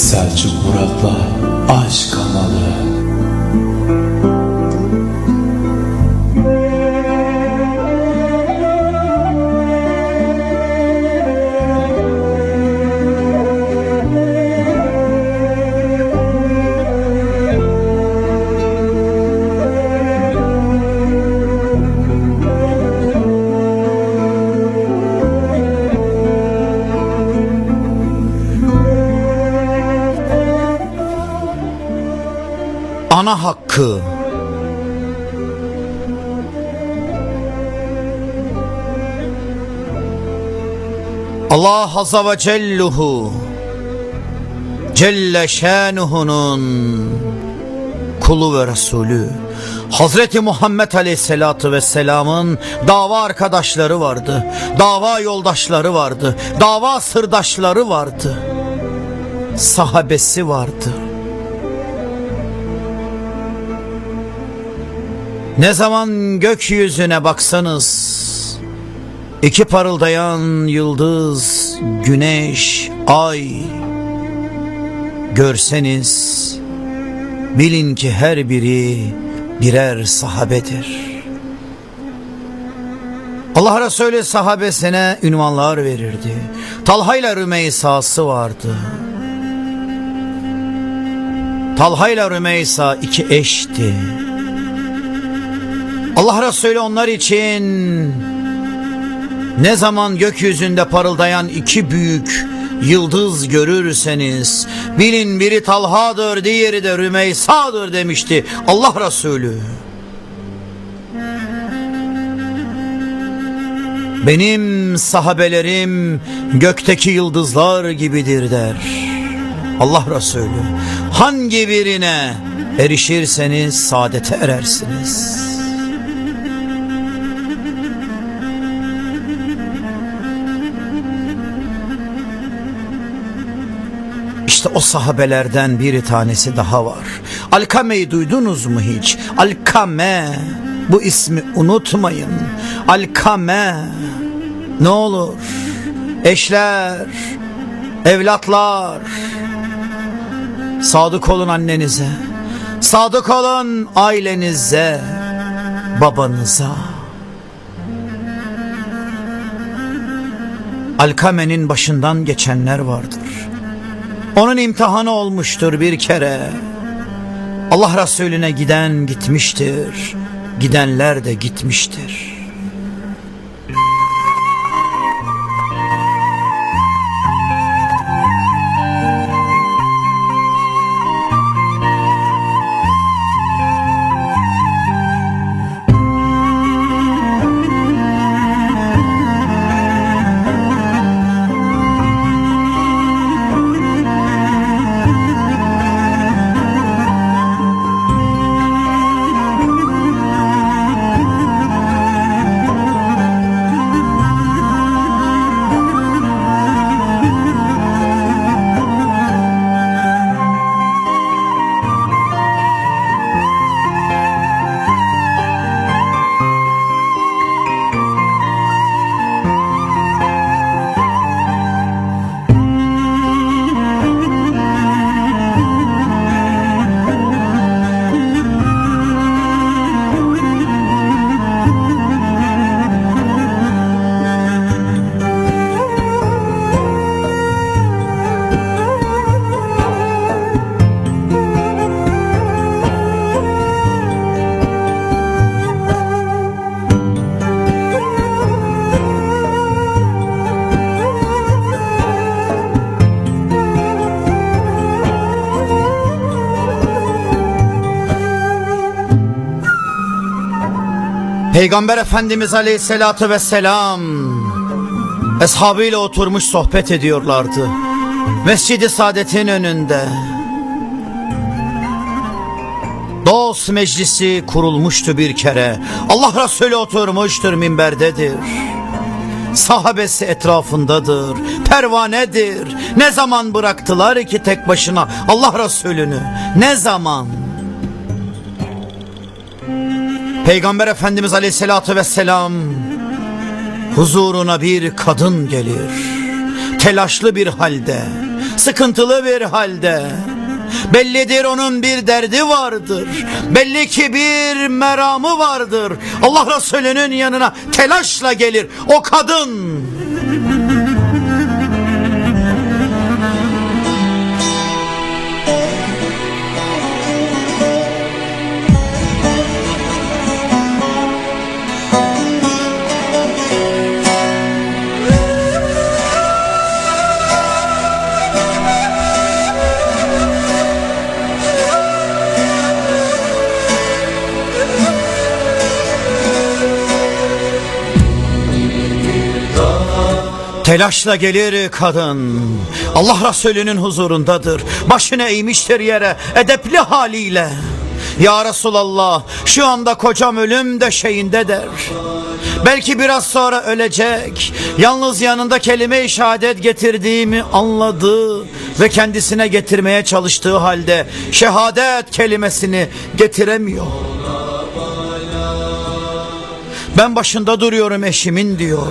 Selçuk Murat'la Aşk Kanalı Ana hakkı Allah Azze ve Celluhu Celle Şanuhu'nun kulu ve Resulü Hazreti Muhammed Aleyhisselatü Vesselam'ın dava arkadaşları vardı. Dava yoldaşları vardı. Dava sırdaşları vardı. Sahabesi vardı. Ne zaman gökyüzüne baksanız iki parıldayan yıldız, güneş, ay görseniz bilin ki her biri birer sahabedir. Allah Resulü sahabesine ünvanlar verirdi. Talha ile Rümeysa'sı vardı. Talha ile Rümeysa iki eşti. Allah Resulü onlar için ne zaman gökyüzünde parıldayan iki büyük yıldız görürseniz bilin biri Talha'dır diğeri de Rümeysa'dır demişti Allah Resulü. Benim sahabelerim gökteki yıldızlar gibidir der. Allah Resulü hangi birine erişirseniz saadete erersiniz. İşte o sahabelerden bir tanesi daha var. Alkame'yi duydunuz mu hiç? Alkame. Bu ismi unutmayın. Alkame. Ne olur? Eşler, evlatlar. Sadık olun annenize. Sadık olun ailenize, babanıza. Alkame'nin başından geçenler vardır. Onun imtihanı olmuştur bir kere. Allah Resulüne giden gitmiştir. Gidenler de gitmiştir. Peygamber Efendimiz Aleyhisselatü Vesselam Eshabıyla oturmuş sohbet ediyorlardı. Mescid-i Saadet'in önünde. Dost meclisi kurulmuştu bir kere. Allah Resulü oturmuştur minberdedir. Sahabesi etrafındadır. Pervanedir. Ne zaman bıraktılar ki tek başına Allah Resulü'nü? Ne zaman? Peygamber Efendimiz Aleyhisselatü Vesselam huzuruna bir kadın gelir. Telaşlı bir halde sıkıntılı bir halde. Bellidir onun bir derdi vardır. Belli ki bir meramı vardır. Allah Resulü'nün yanına telaşla gelir o kadın. Telaşla gelir kadın. Allah Resulü'nün huzurundadır. Başını eğmiştir yere edepli haliyle. Ya Resulallah şu anda kocam ölüm döşeğinde der. Belki biraz sonra ölecek. Yalnız yanında kelime-i şehadet getirdiğimi anladı ve kendisine getirmeye çalıştığı halde şehadet kelimesini getiremiyor. Ben başında duruyorum eşimin diyor.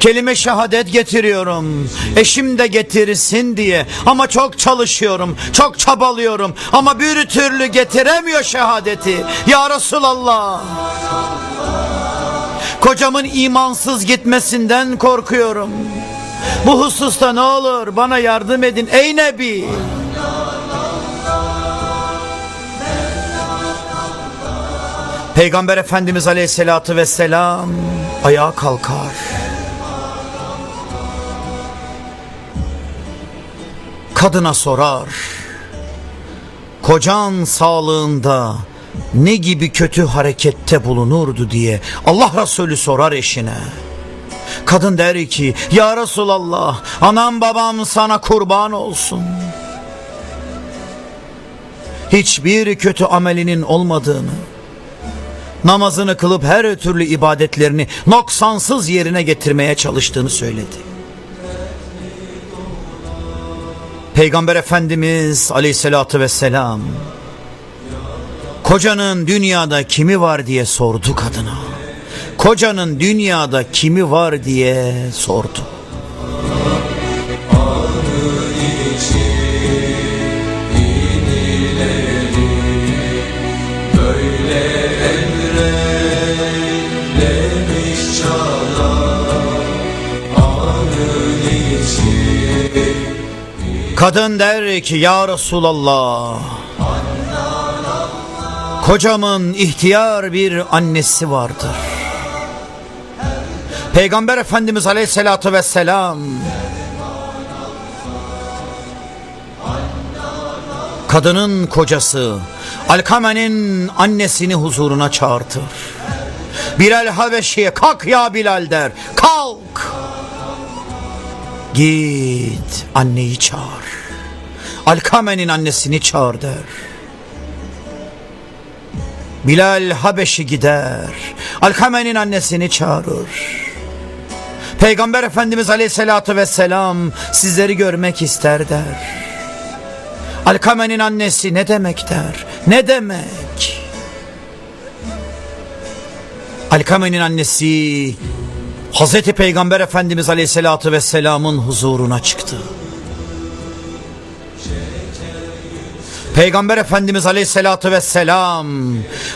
Kelime şehadet getiriyorum. Eşim de getirsin diye. Ama çok çalışıyorum. Çok çabalıyorum. Ama bir türlü getiremiyor şehadeti. Ya Resulallah. Kocamın imansız gitmesinden korkuyorum. Bu hususta ne olur bana yardım edin ey Nebi. Peygamber Efendimiz Aleyhisselatü Vesselam ayağa kalkar. Kadına sorar. Kocan sağlığında ne gibi kötü harekette bulunurdu diye Allah Resulü sorar eşine. Kadın der ki ya Resulallah anam babam sana kurban olsun. Hiçbir kötü amelinin olmadığını namazını kılıp her türlü ibadetlerini noksansız yerine getirmeye çalıştığını söyledi. Peygamber Efendimiz aleyhissalatü vesselam kocanın dünyada kimi var diye sordu kadına. Kocanın dünyada kimi var diye sordu. Kadın der ki ya Resulallah Kocamın ihtiyar bir annesi vardır. Peygamber Efendimiz Aleyhisselatü Vesselam Kadının kocası Alkame'nin annesini huzuruna çağırtır. Bilal Habeşi'ye kalk ya Bilal der. Kalk. Git anneyi çağır. Alkame'nin annesini çağır der. Bilal Habeşi gider. Alkame'nin annesini çağırır. Peygamber Efendimiz Aleyhisselatü Vesselam sizleri görmek ister der. Alkame'nin annesi ne demek der? Ne demek? Alkame'nin annesi Hazreti Peygamber Efendimiz Aleyhisselatü Vesselam'ın huzuruna çıktı. Peygamber Efendimiz Aleyhisselatü Vesselam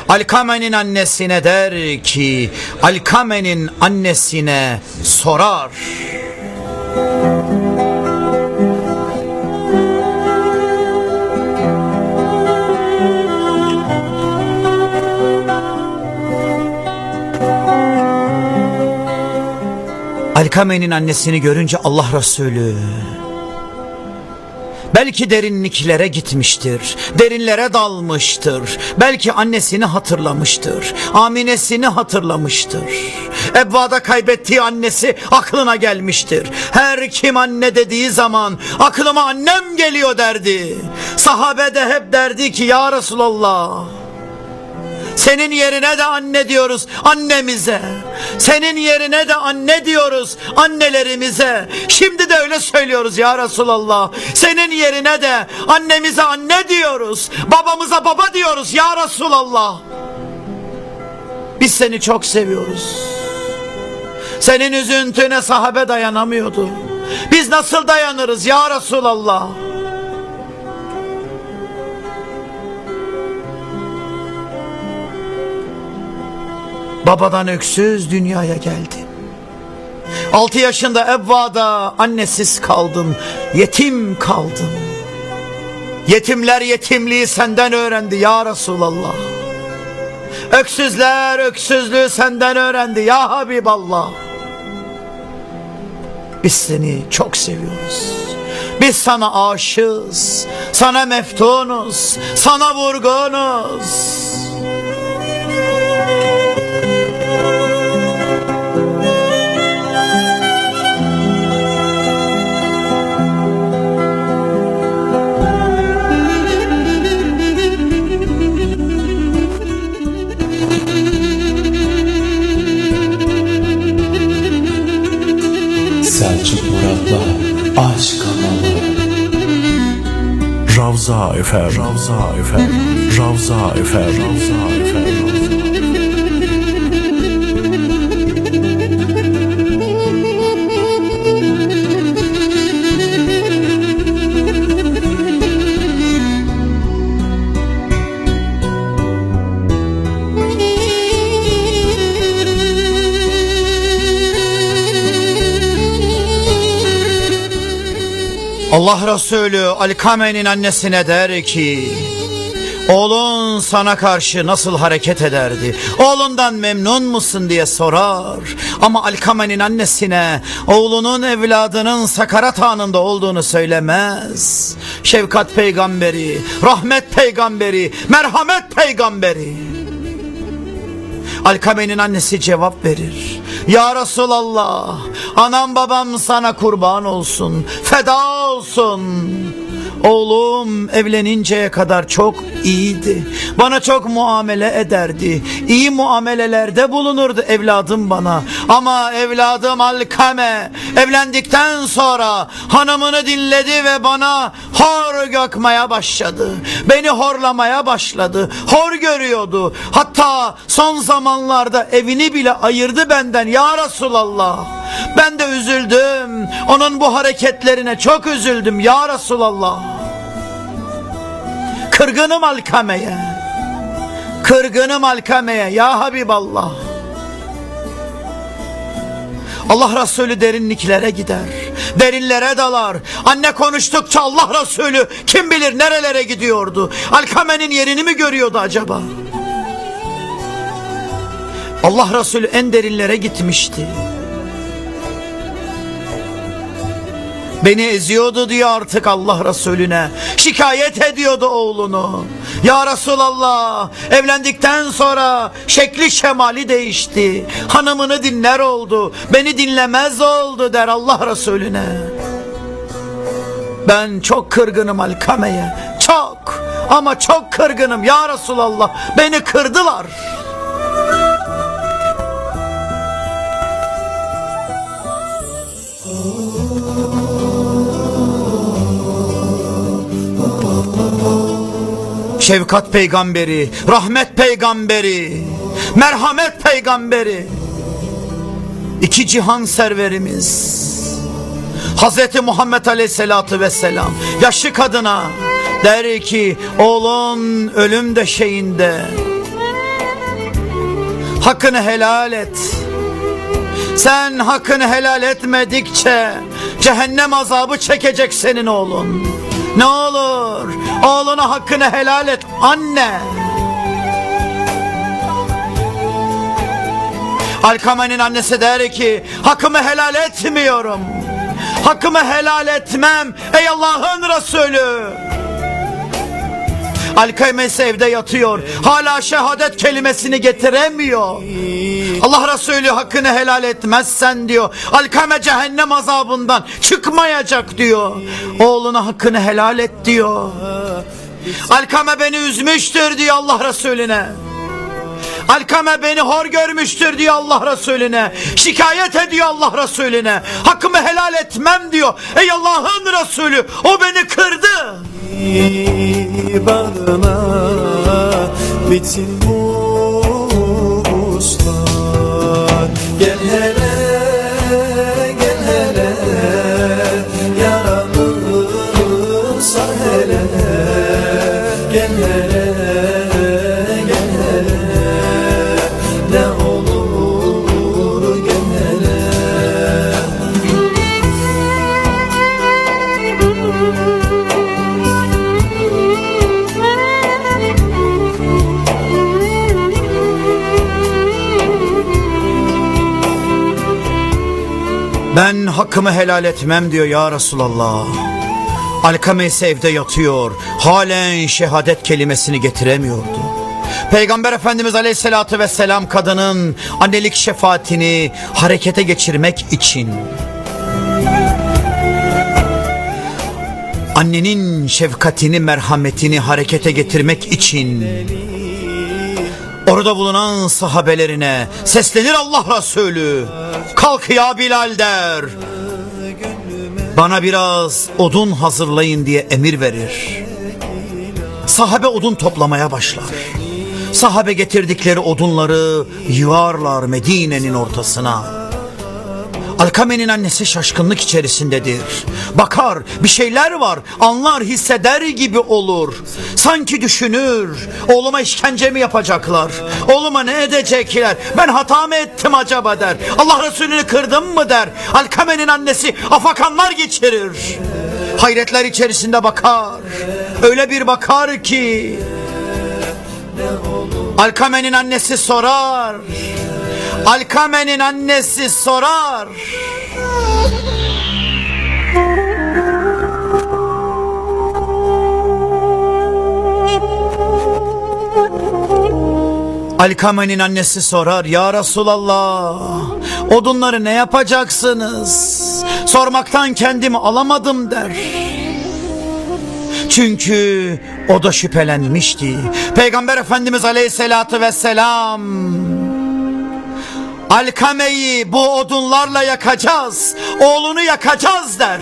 Alkame'nin annesine der ki Alkame'nin annesine sorar. Alkame'nin annesini görünce Allah Resulü Belki derinliklere gitmiştir, derinlere dalmıştır. Belki annesini hatırlamıştır, aminesini hatırlamıştır. Ebvada kaybettiği annesi aklına gelmiştir. Her kim anne dediği zaman aklıma annem geliyor derdi. Sahabe de hep derdi ki ya Resulallah. Senin yerine de anne diyoruz annemize. Senin yerine de anne diyoruz annelerimize. Şimdi de öyle söylüyoruz ya Resulallah. Senin yerine de annemize anne diyoruz. Babamıza baba diyoruz ya Resulallah. Biz seni çok seviyoruz. Senin üzüntüne sahabe dayanamıyordu. Biz nasıl dayanırız ya Resulallah? Babadan öksüz dünyaya geldim. Altı yaşında Evva'da annesiz kaldım, yetim kaldım. Yetimler yetimliği senden öğrendi ya Resulallah. Öksüzler öksüzlüğü senden öğrendi ya Habiballah. Biz seni çok seviyoruz. Biz sana aşığız, sana meftunuz, sana vurgunuz. Aşk Kanalı Ravza Efer Ravza Efer Ravza Efer Ravza Efer Allah Resulü Alkame'nin annesine der ki Oğlun sana karşı nasıl hareket ederdi? Oğlundan memnun musun diye sorar. Ama Alkame'nin annesine oğlunun evladının sakarat anında olduğunu söylemez. Şefkat peygamberi, rahmet peygamberi, merhamet peygamberi. Alkame'nin annesi cevap verir. Ya Resulallah, anam babam sana kurban olsun, feda olsun. Oğlum evleninceye kadar çok iyiydi. Bana çok muamele ederdi. İyi muamelelerde bulunurdu evladım bana. Ama evladım Alkame evlendikten sonra hanımını dinledi ve bana hor gökmeye başladı. Beni horlamaya başladı. Hor görüyordu. Hatta son zamanlarda evini bile ayırdı benden ya Resulallah. Ben de üzüldüm. Onun bu hareketlerine çok üzüldüm ya Resulallah. Kırgınım Alkame'ye. Kırgınım Alkame'ye ya Habiballah. Allah Resulü derinliklere gider. Derinlere dalar. Anne konuştukça Allah Resulü kim bilir nerelere gidiyordu. Alkame'nin yerini mi görüyordu acaba? Allah Resulü en derinlere gitmişti. Beni eziyordu diyor artık Allah Resulüne. Şikayet ediyordu oğlunu. Ya Resulallah evlendikten sonra şekli şemali değişti. Hanımını dinler oldu. Beni dinlemez oldu der Allah Resulüne. Ben çok kırgınım Alkame'ye. Çok ama çok kırgınım ya Resulallah. Beni kırdılar. Şefkat peygamberi, rahmet peygamberi, merhamet peygamberi, iki cihan serverimiz, Hazreti Muhammed Aleyhisselatü Vesselam, yaşlı kadına der ki, oğlun ölüm döşeğinde, hakkını helal et. Sen hakkını helal etmedikçe cehennem azabı çekecek senin oğlun. Ne olur oğluna hakkını helal et anne. Alkame'nin annesi der ki hakkımı helal etmiyorum. Hakkımı helal etmem ey Allah'ın Resulü. Alkame evde yatıyor. Hala şehadet kelimesini getiremiyor. Allah Resulü hakkını helal etmezsen diyor. Alkame cehennem azabından çıkmayacak diyor. Oğluna hakkını helal et diyor. Alkame beni üzmüştür diyor Allah Resulüne. Alkame beni hor görmüştür diyor Allah Resulüne. Şikayet ediyor Allah Resulüne. Hakkımı helal etmem diyor. Ey Allah'ın Resulü o beni kırdı. bağrına bitsin bu hakkımı helal etmem diyor ya Resulallah. Alkame ise evde yatıyor. Halen şehadet kelimesini getiremiyordu. Peygamber Efendimiz Aleyhisselatü Vesselam kadının annelik şefaatini harekete geçirmek için annenin şefkatini, merhametini harekete getirmek için orada bulunan sahabelerine seslenir Allah Resulü. Kalk ya Bilal der. Bana biraz odun hazırlayın diye emir verir. Sahabe odun toplamaya başlar. Sahabe getirdikleri odunları yığarlar Medine'nin ortasına. Alkame'nin annesi şaşkınlık içerisindedir. Bakar bir şeyler var anlar hisseder gibi olur. Sanki düşünür oğluma işkence mi yapacaklar? Oğluma ne edecekler? Ben hata mı ettim acaba der. Allah Resulü'nü kırdım mı der. Alkame'nin annesi afakanlar geçirir. Hayretler içerisinde bakar. Öyle bir bakar ki Alkame'nin annesi sorar. Alkame'nin annesi sorar. Alkame'nin annesi sorar ya Resulallah odunları ne yapacaksınız? Sormaktan kendimi alamadım der. Çünkü o da şüphelenmişti. Peygamber Efendimiz Aleyhisselatü Vesselam Alkame'yi bu odunlarla yakacağız. Oğlunu yakacağız der.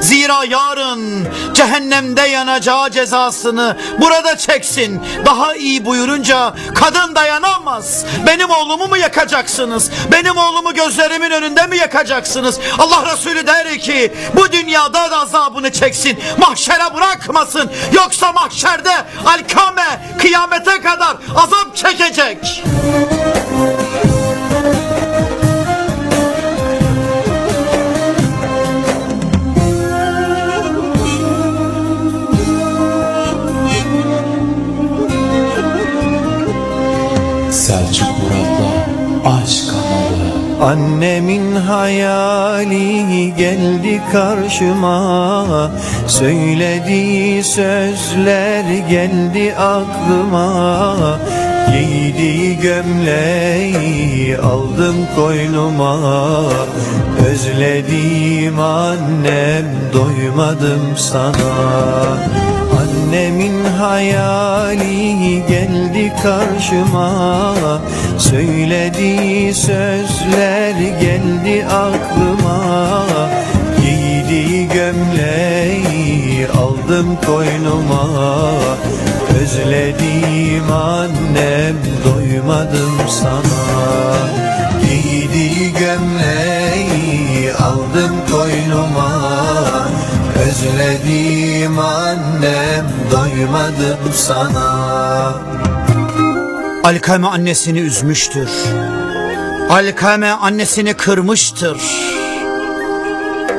Zira yarın cehennemde yanacağı cezasını burada çeksin. Daha iyi buyurunca kadın dayanamaz. Benim oğlumu mu yakacaksınız? Benim oğlumu gözlerimin önünde mi yakacaksınız? Allah Resulü der ki bu dünyada da azabını çeksin. Mahşere bırakmasın. Yoksa mahşerde Alkame kıyamete kadar azap çekecek. Annemin hayali geldi karşıma. Söylediği sözler geldi aklıma. Giydiği gömleği aldım koynuma. Özlediğim annem doymadım sana. Annemin hayali geldi karşıma. Söylediği sözler geldi aklıma. Giydiği gömleği aldım koynuma. Özlediğim annem doymadım sana. Giydiği gömleği aldım koynuma doymadım sana Alkame annesini üzmüştür. Alkame annesini kırmıştır.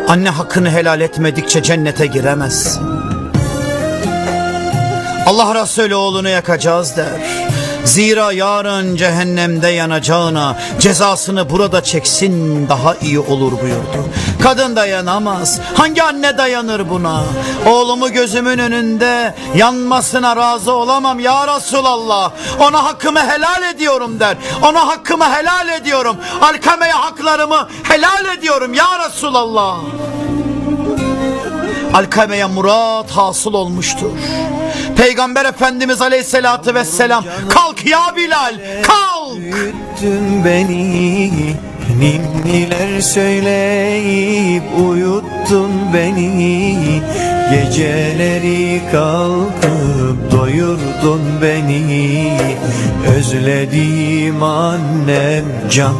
Anne hakkını helal etmedikçe cennete giremez. Allah Resulü oğlunu yakacağız der. Zira yarın cehennemde yanacağına cezasını burada çeksin daha iyi olur buyurdu. Kadın dayanamaz. Hangi anne dayanır buna? Oğlumu gözümün önünde yanmasına razı olamam ya Resulallah. Ona hakkımı helal ediyorum der. Ona hakkımı helal ediyorum. Alkame'ye haklarımı helal ediyorum ya Resulallah. Alkame'ye murat hasıl olmuştur. Peygamber Efendimiz Aleyhisselatü Vesselam kalk ya Bilal kalk. Uyuttun beni Ninniler söyleyip uyuttun beni Geceleri kalkıp doyurdun beni Özlediğim annem can